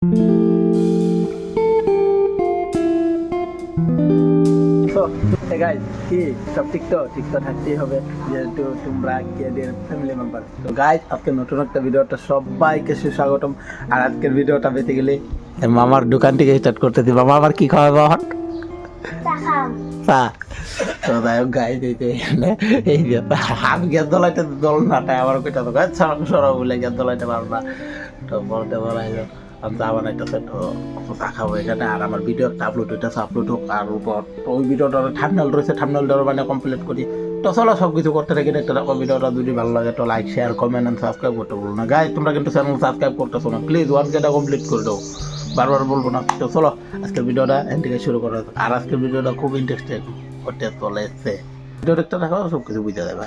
তো গাইজ কি? সব ঠিক তো ঠিক তো থাকতেই হবে যেহেতু তোমরা কেডিএর ফ্যামিলি মেম্বার তো গাইজ আজকে নতুন একটা ভিডিওটা সবাইকে সুস্বাগতম। আর আজকের ভিডিওটা পেতে গেলে মামার দোকান থেকে স্টার্ট করতে দিই মামা আমার কি খাওয়াবে হট চা তো যাই হোক গাইজ এই হাত গ্যাস দলাইতে দল নাটায় আমার কইটা তো গাছ সরব সরব বলে গ্যাস দলাইতে পারব না। তো বলতে বলাই আমি চা বানাইতেছে তো চা খাব এখানে, আর আমার ভিডিও একটা আপলোড হইতেছে আপলোড হোক, আর উপর ওই ভিডিওটা থামনাল রয়েছে থামনালটা মানে কমপ্লিট করি। তো চলো সব কিছু করতে থাকি, দেখতে থাকো ভিডিওটা যদি ভালো লাগে তো like share comment and subscribe করতে বলব না। গাই তোমরা কিন্তু চ্যানেল সাবস্ক্রাইব করতেছো না। প্লিজ ওয়ান যেটা কমপ্লিট করে দাও। বারবার বলব না। তো চলো, আজকের ভিডিওটা এখান থেকে শুরু করা। আর আজকের ভিডিওটা খুব ইন্টারেস্টিং হতে চলে এসছে ভিডিও দেখতে থাকো সব কিছু বুঝে যাবে।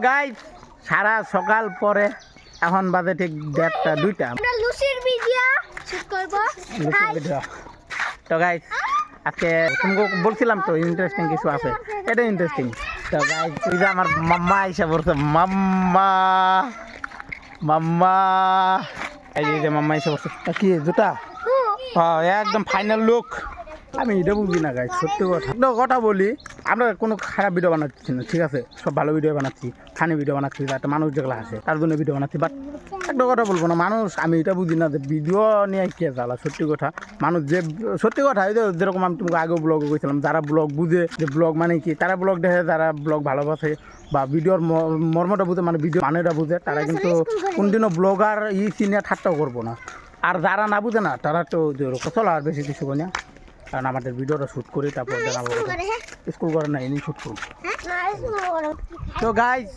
তো গাইজ সারা সকাল পরে এখন বাজে ঠিক দেড়টা দুইটা। লুসির ভিডিও শুট করব। তো গাইজ আজকে তোমাকে বলছিলাম তো ইন্টারেস্টিং কিছু আছে। এটা ইন্টারেস্টিং তো গাইজ ওই যে আমার মাম্মা এসে বলছে মাম্মা মাম্মা। এই যে- মাম্মা এসে বলছে কি জুতা? হ্যাঁ একদম ফাইনাল লুক আমি এটা বুঝি না গাই সত্যি কথা। কথা বলি আমরা কোনো খারাপ ভিডিও বানাচ্ছি না ঠিক আছে? সব ভালো ভিডিও বানাচ্ছি ফানি ভিডিও বানাচ্ছি যাতে মানুষ যেগুলো আসে তার জন্য ভিডিও বানাচ্ছি। বাট একটা কথা বলব না মানুষ আমি এটা বুঝি না যে ভিডিও নিয়ে কে জ্বালা সত্যি কথা। মানুষ যে সত্যি কথা এই যে যেরকম আমি তোমাকে আগেও ব্লগে কইছিলাম যারা ব্লগ বুঝে যে ব্লগ মানে কি তারা ব্লগ দেখে যারা ব্লগ ভালোবাসে বা ভিডিওর ম- মর্মটা বুঝে মানে ভিডিও মানেটা বুঝে তারা কিন্তু কোনদিনও ব্লগার ই সিনিয়া ঠাট্টাও করব না। আর যারা না বুঝে না তারা তো চলো আর বেশি কিছু না। কারণ আমাদের ভিডিওটা শ্যুট করি তারপর জানাব হ্যাঁ? স্কুল করে না এমনি শ্যুট করব। হ্যাঁ তো গাইজ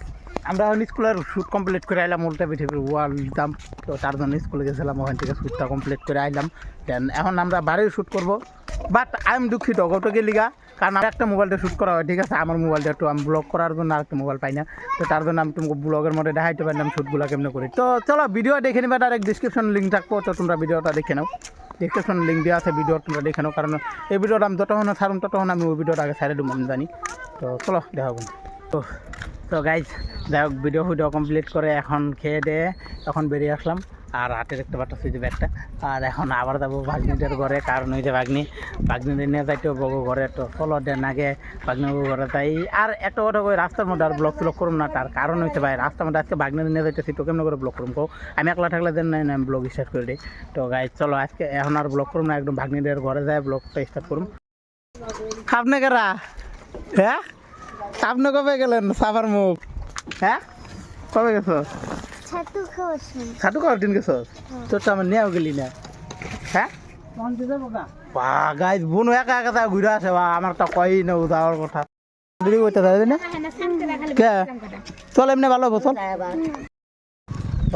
আমরা এখন স্কুলের শ্যুট কমপ্লিট করে আইলাম উল্টা পিঠে ওয়াল দিতাম। তো তার জন্য স্কুলে গেছিলাম ওখান থেকে শ্যুটটা কমপ্লিট করে আইলাম। দেন এখন আমরা বাড়ির শ্যুট করব। বাট আই এম দুঃখিত কত গেলিগা কারণ আমার একটা মোবাইলটা শ্যুট করা হয় ঠিক আছে? আমার মোবাইলটা একটু আমি ব্লগ করার জন্য আরেকটা মোবাইল পাই না। তো তার জন্য আমি তোমাকে ব্লগের মধ্যে দেখাইতে পারলাম শ্যুটগুলো কেমন করি। তো চলো ভিডিও দেখে নিবে ডাইরেক্ট ডিসক্রিপশন লিঙ্ক থাকব। তো তোমরা ভিডিওটা দেখে নাও। ডিসক্রিপশন লিঙ্ক দেওয়া আছে ভিডিও তোমরা দেখানো কারণ এই ভিডিওটা আমি যতক্ষণ ছাড়ুন ততক্ষণ আমি ওই ভিডিওটা আগে সাইডে আমি জানি। তো চলো, দেখা তো তো গাইজ যাই হোক ভিডিও ভিডিও কমপ্লিট করে এখন খেয়ে দিয়ে এখন বেরিয়ে আসলাম। আর হাতে দেখতে পাচ্ছি যে ব্যাগটা। আর এখন আবার যাব ভাগ্নিদের ঘরে, কারণ ওই যে ভাগ্নি, ভাগ্নিদের নিয়ে যাইতেও বগো ঘরে, তো চলো দেন আগে ভাগ্নিবাবু ঘরে তাই আর একটা কথা কই রাস্তার মধ্যে আর ব্লক ব্লক করুন না, তার কারণ হচ্ছে ভাই, রাস্তার মধ্যে আজকে ভাগ্নিদের নিয়ে যাইতেছি, তো কেমন করে ব্লক করুন কো আমি একলা থাকলে দেন নাই আমি ব্লগ স্টার্ট করে দিই। তো গাইজ চলো আজকে এখন আর ব্লক করুন না, একদম ভাগ্নিদের ঘরে যায় ব্লগটা স্টার্ট করুন আপনি কারা? হ্যাঁ? আপনি কবে গেলেন সাবার মুখ? হ্যাঁ? কবে গেছো? ছাতু খাওয়াছেন খাটু করার দিন গেছো? তোর তো আমার নিয়েও গেলি না। হ্যাঁ? বা গাইজ বোন একা একা তা ঘুরে আসে বা আমার তো কই না যাওয়ার কথা। দেরি করতে যাবে না? কে? চল এমনি ভালো হব চল।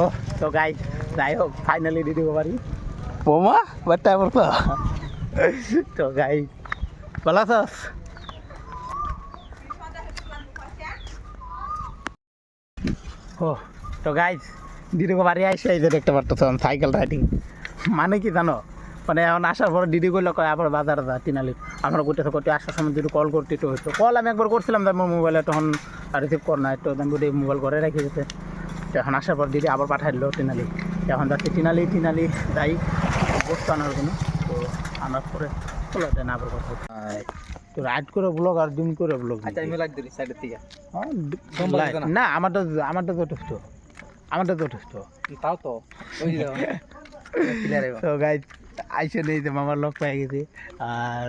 ও তো গাইজ যাই হোক ফাইনালি দিদি বাড়ি। বোমা বাট্টা আমার তো। তো গাইজ ভালো আছস? ও তো গাইজ দিদিকে বাড়ি আসে এই যে দেখতে পারতো সাইকেল রাইডিং মানে কি জানো? মানে এখন আসার পরে দিদি করলে কয় আবার বাজার যা তিনালি। আমরা করতেছে করতে আসার সময় যদি কল করতে তো হতো কল আমি একবার করছিলাম তাই আমার মোবাইলে তখন রিসিভ কর না তো আমি বলি মোবাইল করে রেখে দিতে তো এখন আসার পর দিদি আবার পাঠাই দিল টিনালি এখন যাচ্ছি টিনালি টিনালি যাই বস্তু আনার জন্য। তো আনার পরে চলো দেন আবার কথা। তো রাইড করে ব্লগ আর ডিম করে ব্লগ আচ্ছা আমি লাগ দিই সাইডের থেকে হ্যাঁ? না? আমারটা আমারটা যথেষ্ট আমারটা যথেষ্ট তাও তো। তো গাই আইসে নেই যে মামার লোক পেয়ে গেছি। আর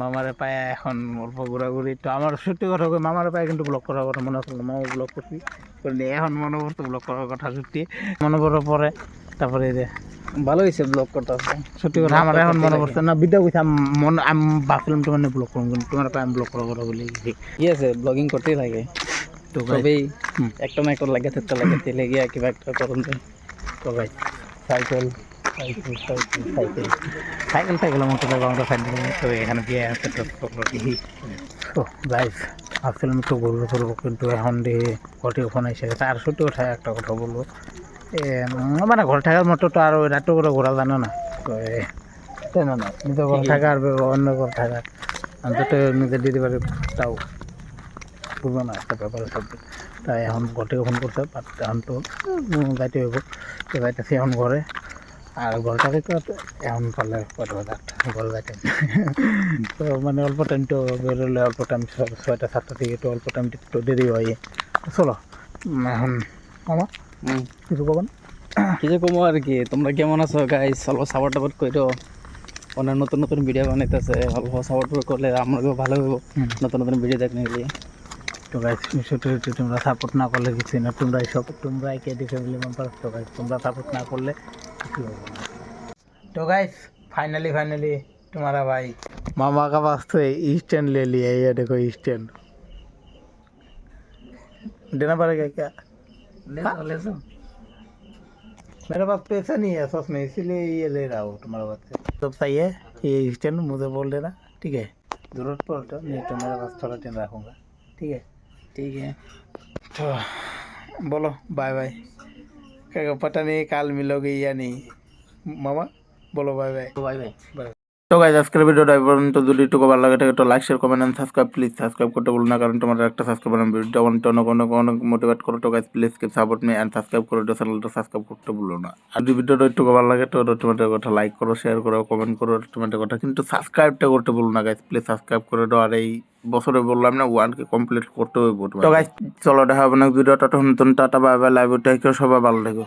মামারে পায়ে এখন অল্প ঘোরাঘুরি। তো আমার সত্যি কথা কই মামারে পায়ে কিন্তু ব্লক করার কথা মনে করল মামা ব্লক করছি। করলে এখন মনে পড়তো ব্লক করার কথা সত্যি। মনে পড়ার পরে তারপরে যে ভালো হয়েছে ব্লগ করতে সত্যি কথা আমার এখন মনে পড়ছে না। বিদ্যা কইছে মন আমি ভাবছিলাম তোমার ব্লক কিন্তু তোমার পায়ে আমি ব্লক করার কথা বলে গেছি। কি আছে? ব্লগিং করতেই লাগে তো সবেই। একটা লাগে গিয়া কিবা একটা করুন তো তো ভাই cycle cycle cycle cycle. Cycle cycle মতো দেখো আমরা সাইকেল তো এখানে আছে তো ভাবছিলাম একটু কিন্তু এখন দিয়ে ফোন এসে আর সত্যি কথা একটা কথা বলব। মানে ঘর থাকার মতো তো আর ওই রাত্রে করে ঘোরা জানো না। না। নিজের ঘর থাকা আর অন্য ঘর থাকা। অন্তত নিজের দিতে পারে তাও। বুঝব না একটা ব্যাপারে সব তাই এখন ঘর থেকে ফোন করতে বাট এখন তো যাইতে হইব। তো যাইতেছি এখন ঘরে। আর ঘরটাকে তো এখন পারলে হাজার ঘরে যাইতে তো মানে অল্প টাইম তো বেরোলে অল্প টাইম ছয়টা সাতটা থেকে তো অল্প টাইম একটু দেরি হয়। চলো এখন মামা কিছু কবেন কিছু কমো আর কি তোমরা কেমন আছো গাইস অল্প সাপোর্ট টাপোর্ট করো অনেক নতুন নতুন ভিডিও বানাইতেছে অল্প সাপোর্ট করলে আমরাও ভালো হুম। নতুন নতুন ভিডিও দেখতে গেলে। তো গাইস বিষয়টা হচ্ছে তোমরা সাপোর্ট না করলে কিছু না তোমরা সব তোমরা কে দেখে ফেলে মেম্বার তো গাইস তোমরা সাপোর্ট না করলে কিছু হবে না तो गाइस फाइनली फाइनली तुम्हारा भाई मामा का पास तो स्टैंड ले लिया ये देखो स्टैंड देना पड़ेगा क्या मेरे पास पैसा नहीं है सच में इसीलिए ये ले रहा हूँ तुम्हारे पास से सब सही है ये स्टैंड मुझे बोल देना ठीक है जरूरत पड़े तो नहीं तो मेरे पास थोड़ा टाइम रखूँगा ठीक है ठीक है तो बोलो बाय बाय पता नहीं काल मिलोगे या नहीं मामा बोलो bye bye bye bye bye তো গাইজ আজকের ভিডিওটা পর্যন্ত। যদি একটু ভালো লাগে তো like share comment and subscribe please subscribe করতে বলুন না, কারণ তোমার একটা সাবস্ক্রাইব বানান ভিডিওটা অনেক অনেক অনেক অনেক মোটিভেট করো। তো guys please keep support me and subscribe করো। তো চ্যানেলটা সাবস্ক্রাইব করতে ভুলো না। আর যদি ভিডিওটা একটু ভালো লাগে, তো তোমাদের কথা লাইক করো শেয়ার করো কমেন্ট করো তোমাদের কথা। কিন্তু সাবস্ক্রাইবটা করতে ভুলো না গাইজ প্লিজ সাবস্ক্রাইব করে দাও। আর এই বছরে বললাম না ওয়ানকে কমপ্লিট করতে হইব তো গাইজ চলো, দেখা হবে না ভিডিওটা তখন টাটা বাই বাই লাইভ সবাই ভালো থেকো।